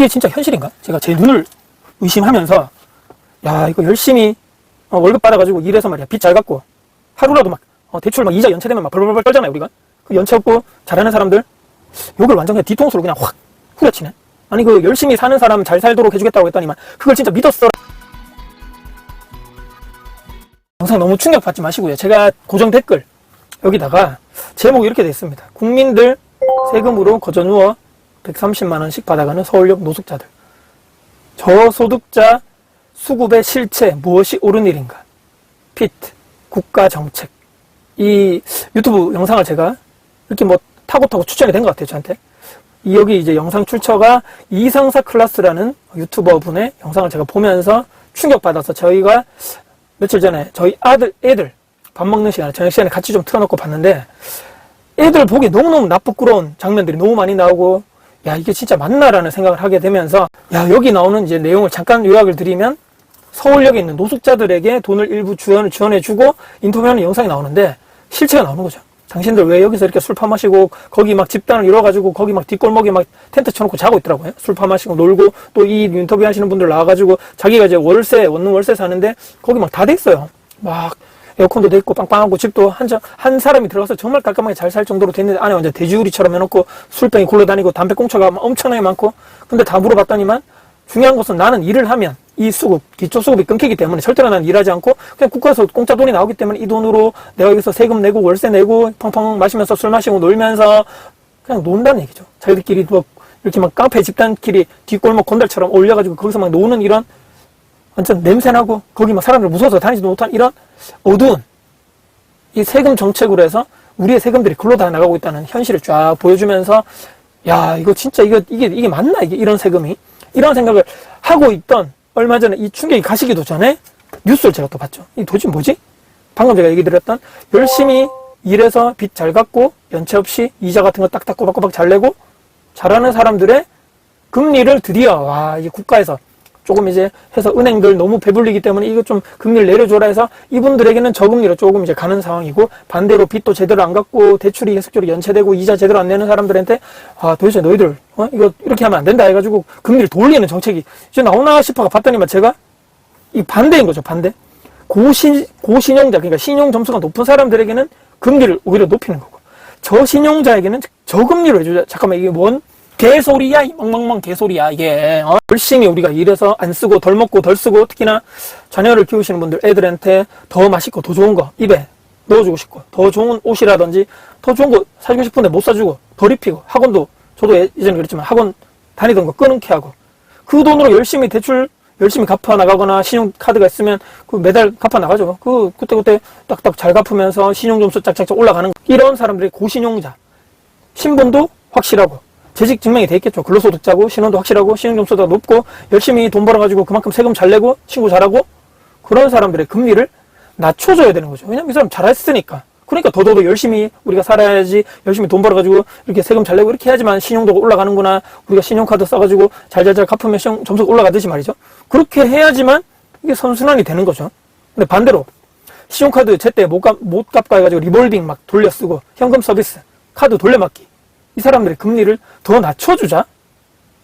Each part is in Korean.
이게 진짜 현실인가? 제가 제 눈을 의심하면서 야 이거 열심히 어, 월급 받아가지고 일해서 말이야. 빚 잘 갚고. 하루라도 막 어, 대출 막 이자 연체되면 막 벌벌벌 떨잖아요 우리가. 그 연체 없고 잘하는 사람들. 욕을 완전 그냥 뒤통수로 그냥 확 후려치네. 아니 그 열심히 사는 사람 잘 살도록 해주겠다고 했더니만 그걸 진짜 믿었어. 영상 너무 충격받지 마시고요. 제가 고정 댓글 여기다가 제목이 이렇게 돼 있습니다. 국민들 세금으로 거저 누워 130만 원씩 받아가는 서울역 노숙자들. 저소득자 수급의 실체 무엇이 옳은 일인가? 피트 국가 정책. 이 유튜브 영상을 제가 이렇게 뭐 타고 타고 추천이 된 것 같아요 저한테. 이 여기 이제 영상 출처가 이상사 클라스라는 유튜버 분의 영상을 제가 보면서 충격받아서 저희가 며칠 전에 저희 아들 애들 밥 먹는 시간에 저녁 시간에 같이 좀 틀어놓고 봤는데 애들 보기 너무너무 나쁘끄러운 장면들이 너무 많이 나오고 야 이게 진짜 맞나라는 생각을 하게 되면서 야 여기 나오는 이제 내용을 잠깐 요약을 드리면 서울역에 있는 노숙자들에게 돈을 일부 지원을 지원해주고 인터뷰하는 영상이 나오는데 실체가 나오는 거죠. 당신들 왜 여기서 이렇게 술 파마시고 거기 막 집단을 이뤄가지고 거기 막 뒷골목에 막 텐트 쳐놓고 자고 있더라고요. 술 파마시고 놀고 또 이 인터뷰 하시는 분들 나와가지고 자기가 이제 월세 원룸 월세 사는데 거기 막 다 돼 있어요. 막 에어컨도 돼 있고 빵빵하고 집도 한, 자- 한 사람이 들어가서 정말 깔끔하게 잘 살 정도로 돼 있는데 안에 완전 돼지우리처럼 해놓고 술병이 굴러다니고 담배 꽁초가 막 엄청나게 많고 근데 다 물어봤더니만 중요한 것은 나는 일을 하면 이 수급, 기초 수급이 끊기기 때문에 절대로 나는 일하지 않고 그냥 국가에서 공짜 돈이 나오기 때문에 이 돈으로 내가 여기서 세금 내고 월세 내고 펑펑 마시면서 술 마시고 놀면서 그냥 논다는 얘기죠. 자기들끼리 뭐 이렇게 막 깡패 집단끼리 뒷골목 건달처럼 올려가지고 거기서 막 노는 이런 완전 냄새나고 거기 막 사람들 무서워서 다니지도 못한 이런 어두운 이 세금 정책으로 해서 우리의 세금들이 글로 다 나가고 있다는 현실을 쫙 보여주면서 야 이거 진짜 이거 이게 이게 맞나 이게 이런 세금이 이런 생각을 하고 있던 얼마 전에 이 충격이 가시기도 전에 뉴스를 제가 또 봤죠. 이 도대체 뭐지? 방금 제가 얘기 드렸던 열심히 일해서 빚 잘 갚고 연체 없이 이자 같은 거 딱딱 꼬박꼬박 잘 내고 잘하는 사람들의 금리를 드디어 와이 국가에서 조금 이제 해서 은행들 너무 배불리기 때문에 이거 좀 금리를 내려줘라 해서 이분들에게는 저금리로 조금 이제 가는 상황이고 반대로 빚도 제대로 안 갚고 대출이 계속적으로 연체되고 이자 제대로 안 내는 사람들한테 아 도대체 너희들 어? 이거 이렇게 하면 안 된다 해가지고 금리를 돌리는 정책이 이제 나오나 싶어가 봤더니만 제가 이 반대인 거죠 반대. 고신 고신용자 그러니까 신용 점수가 높은 사람들에게는 금리를 오히려 높이는 거고 저신용자에게는 저금리로 해주자. 잠깐만 이게 뭔 개소리야 이 멍멍멍 개소리야 이게 어? 열심히 우리가 일해서 안 쓰고 덜 먹고 덜 쓰고 특히나 자녀를 키우시는 분들 애들한테 더 맛있고 더 좋은 거 입에 넣어주고 싶고 더 좋은 옷이라든지 더 좋은 거 사주고 싶은데 못 사주고 덜 입히고 학원도 저도 예- 예전에 그랬지만 학원 다니던 거 끊게 하고 그 돈으로 열심히 대출 열심히 갚아 나가거나 신용카드가 있으면 그 매달 갚아 나가죠. 그 그때 그때 딱딱 잘 갚으면서 신용 점수 짝짝짝 올라가는 이런 사람들이 고신용자 신분도 확실하고 재직 증명이 돼 있겠죠. 근로소득자고 신원도 확실하고 신용점수도 높고 열심히 돈 벌어가지고 그만큼 세금 잘 내고 친구 잘하고 그런 사람들의 금리를 낮춰줘야 되는 거죠. 왜냐면 이 사람 잘했으니까. 그러니까 더더더 열심히 우리가 살아야지 열심히 돈 벌어가지고 이렇게 세금 잘 내고 이렇게 해야지만 신용도가 올라가는구나. 우리가 신용카드 써가지고 잘잘잘 갚으면 신용 점수가 올라가듯이 말이죠. 그렇게 해야지만 이게 선순환이 되는 거죠. 근데 반대로 신용카드 제때 못 갚, 못 갚고 해가지고 리볼빙 막 돌려 쓰고 현금 서비스, 카드 돌려막기. 이 사람들의 금리를 더 낮춰주자?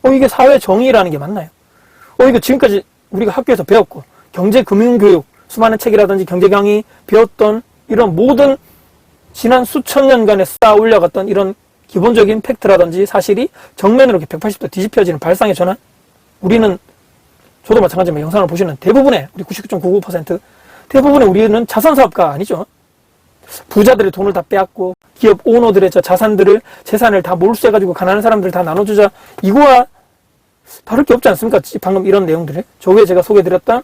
어, 이게 사회 정의라는 게 맞나요? 어, 이거 지금까지 우리가 학교에서 배웠고, 경제 금융 교육, 수많은 책이라든지 경제 강의 배웠던 이런 모든 지난 수천 년간에 쌓아 올려갔던 이런 기본적인 팩트라든지 사실이 정면으로 이렇게 180도 뒤집혀지는 발상의 전환? 우리는 저도 마찬가지지만 영상을 보시는 대부분의 우리 99.99% 대부분의 우리는 자선사업가 아니죠. 부자들의 돈을 다 빼앗고 기업 오너들의 저 자산들을 재산을 다 몰수해 가지고 가난한 사람들 다 나눠주자. 이거와 다를 게 없지 않습니까? 방금 이런 내용들을. 저 위에 제가 소개해드렸던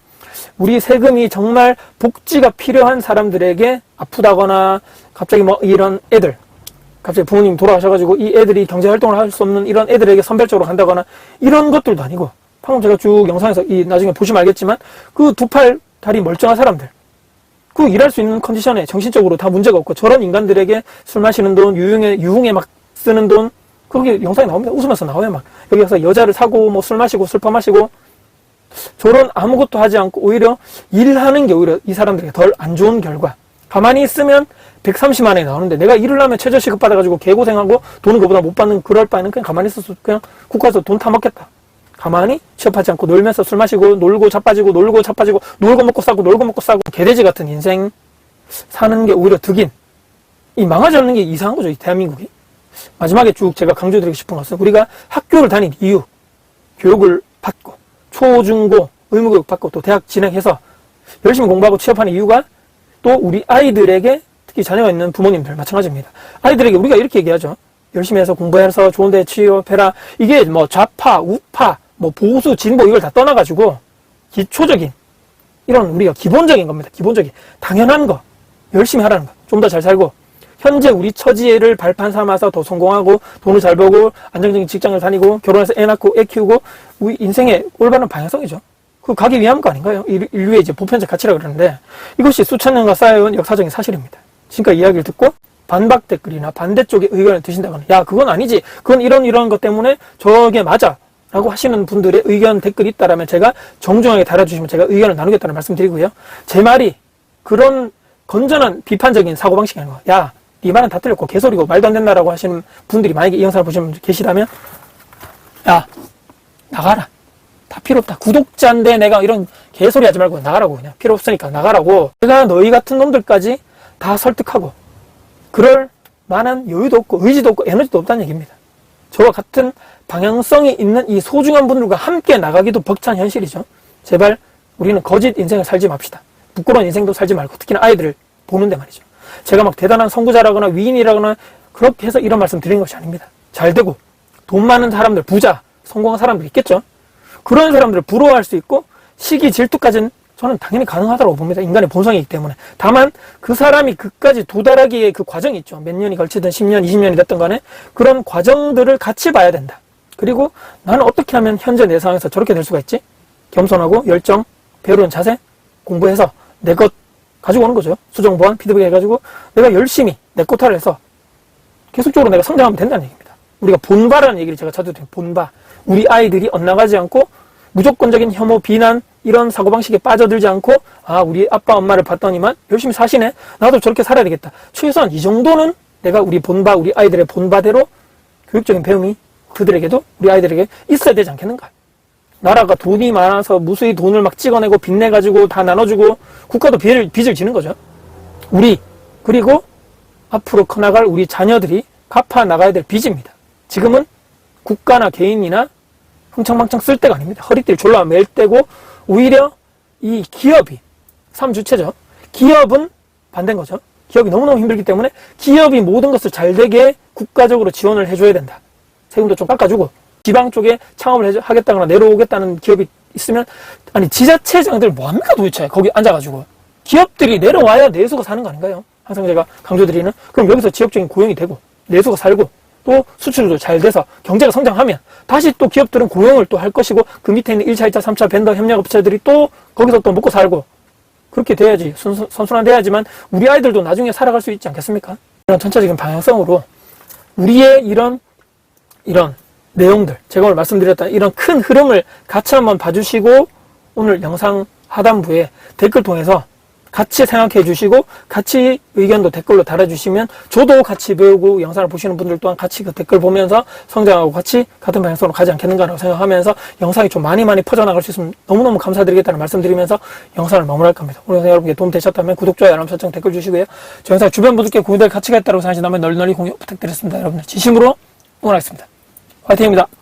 우리 세금이 정말 복지가 필요한 사람들에게 아프다거나 갑자기 뭐 이런 애들 갑자기 부모님 돌아가셔가지고 이 애들이 경제 활동을 할 수 없는 이런 애들에게 선별적으로 한다거나 이런 것들도 아니고 방금 제가 쭉 영상에서 이 나중에 보시면 알겠지만 그 두 팔 다리 멀쩡한 사람들 그 일할 수 있는 컨디션에 정신적으로 다 문제가 없고 저런 인간들에게 술 마시는 돈, 유흥에 유흥에 막 쓰는 돈 그렇게 영상에 나옵니다. 웃으면서 나와요 막 여기 가서 여자를 사고 뭐 술 마시고 술 퍼 마시고 저런 아무것도 하지 않고 오히려 일하는 게 오히려 이 사람들에게 덜 안 좋은 결과. 가만히 있으면 130만 원이 나오는데 내가 일을 하면 최저시급 받아가지고 개고생하고 돈을 그보다 못 받는 그럴 바에는 그냥 가만히 있어서 그냥 국가에서 돈 타먹겠다. 가만히 취업하지 않고 놀면서 술 마시고 놀고 자빠지고 놀고 자빠지고 놀고 먹고 싸고 놀고 먹고 싸고 개돼지 같은 인생 사는 게 오히려 득인 이 망하지 않는 게 이상한 거죠 이 대한민국이 마지막에 쭉 제가 강조드리고 싶은 것은 우리가 학교를 다닌 이유 교육을 받고 초중고 의무교육 받고 또 대학 진학해서 열심히 공부하고 취업하는 이유가 또 우리 아이들에게 특히 자녀가 있는 부모님들 마찬가지입니다. 아이들에게 우리가 이렇게 얘기하죠. 열심히 해서 공부해서 좋은 데 취업해라. 이게 뭐 좌파, 우파, 뭐 보수, 진보 이걸 다 떠나가지고 기초적인 이런 우리가 기본적인 겁니다. 기본적인 당연한 거 열심히 하라는 거. 좀 더 잘 살고 현재 우리 처지를 발판 삼아서 더 성공하고 돈을 잘 벌고 안정적인 직장을 다니고 결혼해서 애 낳고 애 키우고 우리 인생의 올바른 방향성이죠. 그 가기 위한 거 아닌가요? 인- 인류의 이제 보편적 가치라 그러는데 이것이 수천 년간 쌓여온 역사적인 사실입니다. 지금까지 이야기를 듣고 반박 댓글이나 반대쪽의 의견을 드신다거나 야 그건 아니지 그건 이런 이런 것 때문에 저게 맞아 라고 하시는 분들의 의견 댓글이 있다라면 제가 정중하게 달아주시면 제가 의견을 나누겠다는 말씀 드리고요 제 말이 그런 건전한 비판적인 사고방식이 아니고 야, 네 말은 다 틀렸고 개소리고 말도 안 된다라고 하시는 분들이 만약에 이 영상을 보시는 분 계시다면 야, 나가라. 다 필요 없다. 구독자인데 내가 이런 개소리 하지 말고 나가라고 그냥 필요 없으니까 나가라고. 내가 너희 같은 놈들까지 다 설득하고 그럴 만한 여유도 없고 의지도 없고 에너지도 없다는 얘기입니다. 저와 같은 방향성이 있는 이 소중한 분들과 함께 나가기도 벅찬 현실이죠. 제발 우리는 거짓 인생을 살지 맙시다. 부끄러운 인생도 살지 말고 특히나 아이들을 보는데 말이죠. 제가 막 대단한 선구자라거나 위인이라거나 그렇게 해서 이런 말씀 드리는 것이 아닙니다. 잘 되고 돈 많은 사람들, 부자, 성공한 사람들 있겠죠. 그런 사람들을 부러워할 수 있고 시기 질투까지는 저는 당연히 가능하다고 봅니다. 인간의 본성이기 때문에. 다만 그 사람이 그까지 도달하기에 그 과정이 있죠. 몇 년이 걸치든 10년, 20년이 됐든 간에 그런 과정들을 같이 봐야 된다. 그리고 나는 어떻게 하면 현재 내 상황에서 저렇게 될 수가 있지? 겸손하고 열정, 배우는 자세, 공부해서 내 것 가지고 오는 거죠. 수정, 보완, 피드백 해가지고 내가 열심히 내 코타를 해서 계속적으로 내가 성장하면 된다는 얘기입니다. 우리가 본바라는 얘기를 제가 자주 드려요. 본바. 우리 아이들이 엇나가지 않고 무조건적인 혐오, 비난 이런 사고방식에 빠져들지 않고 아 우리 아빠 엄마를 봤더니만 열심히 사시네. 나도 저렇게 살아야 되겠다. 최소한 이 정도는 내가 우리 본바, 우리 아이들의 본바대로 교육적인 배움이 그들에게도 우리 아이들에게 있어야 되지 않겠는가. 나라가 돈이 많아서 무수히 돈을 막 찍어내고 빚내가지고 다 나눠주고 국가도 빚을, 빚을 지는 거죠. 우리 그리고 앞으로 커나갈 우리 자녀들이 갚아 나가야 될 빚입니다. 지금은 국가나 개인이나 흥청망청 쓸 때가 아닙니다. 허리띠를 졸라 맬 때고 오히려 이 기업이 삼주체죠. 기업은 반대인 거죠. 기업이 너무너무 힘들기 때문에 기업이 모든 것을 잘 되게 국가적으로 지원을 해줘야 된다. 세금도 좀 깎아주고 지방 쪽에 창업을 하겠다거나 내려오겠다는 기업이 있으면 아니 지자체장들 뭐합니까 도대체 거기 앉아가지고 기업들이 내려와야 내수가 사는 거 아닌가요? 항상 제가 강조드리는 그럼 여기서 지역적인 고용이 되고 내수가 살고 또 수출도 잘 돼서 경제가 성장하면 다시 또 기업들은 고용을 또 할 것이고 그 밑에 있는 1차, 2차, 3차 벤더 협력업체들이 또 거기서 또 먹고 살고 그렇게 돼야지 순수, 선순환 돼야지만 우리 아이들도 나중에 살아갈 수 있지 않겠습니까? 이런 전체적인 방향성으로 우리의 이런 이런 내용들 제가 오늘 말씀드렸던 이런 큰 흐름을 같이 한번 봐주시고 오늘 영상 하단부에 댓글 통해서 같이 생각해 주시고 같이 의견도 댓글로 달아주시면 저도 같이 배우고 영상을 보시는 분들 또한 같이 그 댓글 보면서 성장하고 같이 같은 방향성으로 가지 않겠는가라고 생각하면서 영상이 좀 많이 많이 퍼져나갈 수 있으면 너무너무 감사드리겠다는 말씀드리면서 영상을 마무리할 겁니다. 오늘 영상 여러분께 도움 되셨다면 구독, 좋아요, 알람 설정, 댓글 주시고요. 저 영상 주변 분들께 공유될 가치가 있다고 생각하신다면 널리 널리 공유 부탁드렸습니다. 여러분들 진심으로 응원하겠습니다. 화이팅입니다.